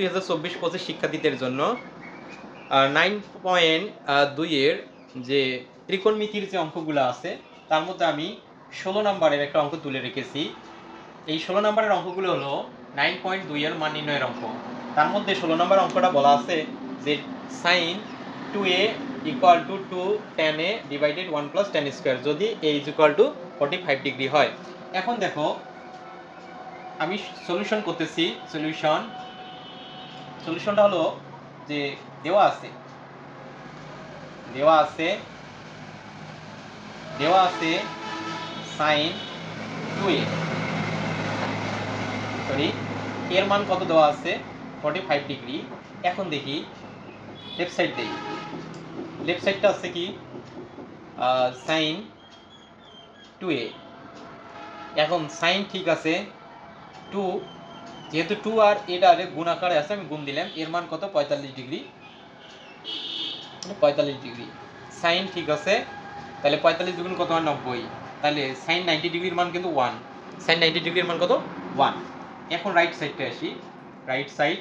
দুই হাজার চব্বিশ পঁচিশ শিক্ষার্থীদের জন্য নাইন পয়েন্ট যে ত্রিকোণমিতির যে অঙ্কগুলো আছে, তার মধ্যে আমি ষোলো নম্বরের একটা অঙ্ক তুলে রেখেছি। এই ষোলো নম্বরের অঙ্কগুলো হলো নাইন পয়েন্ট মান নির্ণয়ের অঙ্ক। তার মধ্যে ষোলো নম্বর অঙ্কটা বলা আছে যে sine two A equal to two ten A divided one plus square যদি is equal to forty five degree হয়। এখন দেখো, আমি সলিউশন করতেছি সলিউশন সলিউশনটা হলো যে দেওয়া আছে। দেওয়া আছে দেওয়া আছে সাইন টু এ সরি এর মান কত দেওয়া আছে? ফর্টি ফাইভ ডিগ্রি এখন দেখি লেফট সাইড দেখি লেফট সাইডটা আছে কি? সাইন টু এ এখন সাইন ঠিক আছে টু যেহেতু টু আর এটা গুণ আকারে আছে, আমি গুণ দিলাম। এর মান কত? পঁয়তাল্লিশ ডিগ্রি। পঁয়তাল্লিশ ডিগ্রি। সাইন ঠিক আছে। তাহলে পঁয়তাল্লিশ দুগুণ কত হয়? নব্বই। তাহলে সাইন নাইনটি ডিগ্রির মান কিন্তু ওয়ান সাইন নাইনটি ডিগ্রির মান কত? ওয়ান এখন রাইট সাইডটা আসি। Right side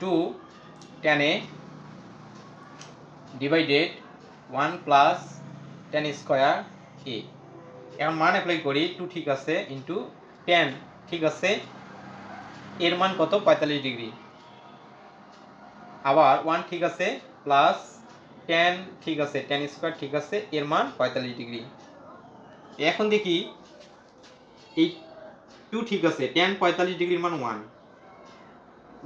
two ten A divided one plus ten square A এখন মান অ্যাপ্লাই করি। টু ঠিক আছে ইন্টু টেন ঠিক আছে? এর মান কত? পঁয়তাল্লিশ ডিগ্রি। আবার ওয়ান ঠিক আছে প্লাস টেন ঠিক আছে টেন স্কোয়ার ঠিক আছে, এর মান পঁয়তাল্লিশ ডিগ্রি। এখন দেখি, এই টু ঠিক আছে টেন পঁয়তাল্লিশ ডিগ্রির মান ওয়ান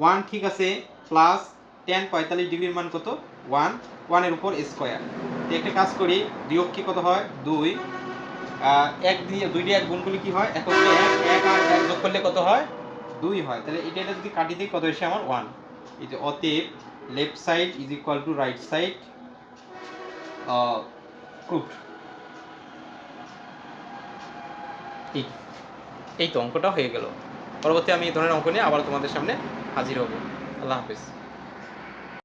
ওয়ান ঠিক আছে প্লাস টেন পঁয়তাল্লিশ ডিগ্রির মান কত? ওয়ান ওয়ানের উপর স্কোয়ার একটা কাজ করি, বিয়োগ কি কত হয়? দুই। এক দিয়ে, দুই দিয়ে এক গুণ করলে কি হয়? হচ্ছে এক এক আর এক যোগ করলে কত হয়? দুই হয়, তাহলে এটা এটা যদি কাটি দিই, কত এসে আমার? ওয়ান এই যে অতএব left side is equal to right side proof এই এই তো অঙ্কটা হয়ে গেল। পরবর্তী আমি এই ধরনের অঙ্ক নিয়ে আবার তোমাদের সামনে হাজির হব। আল্লাহ হাফিজ।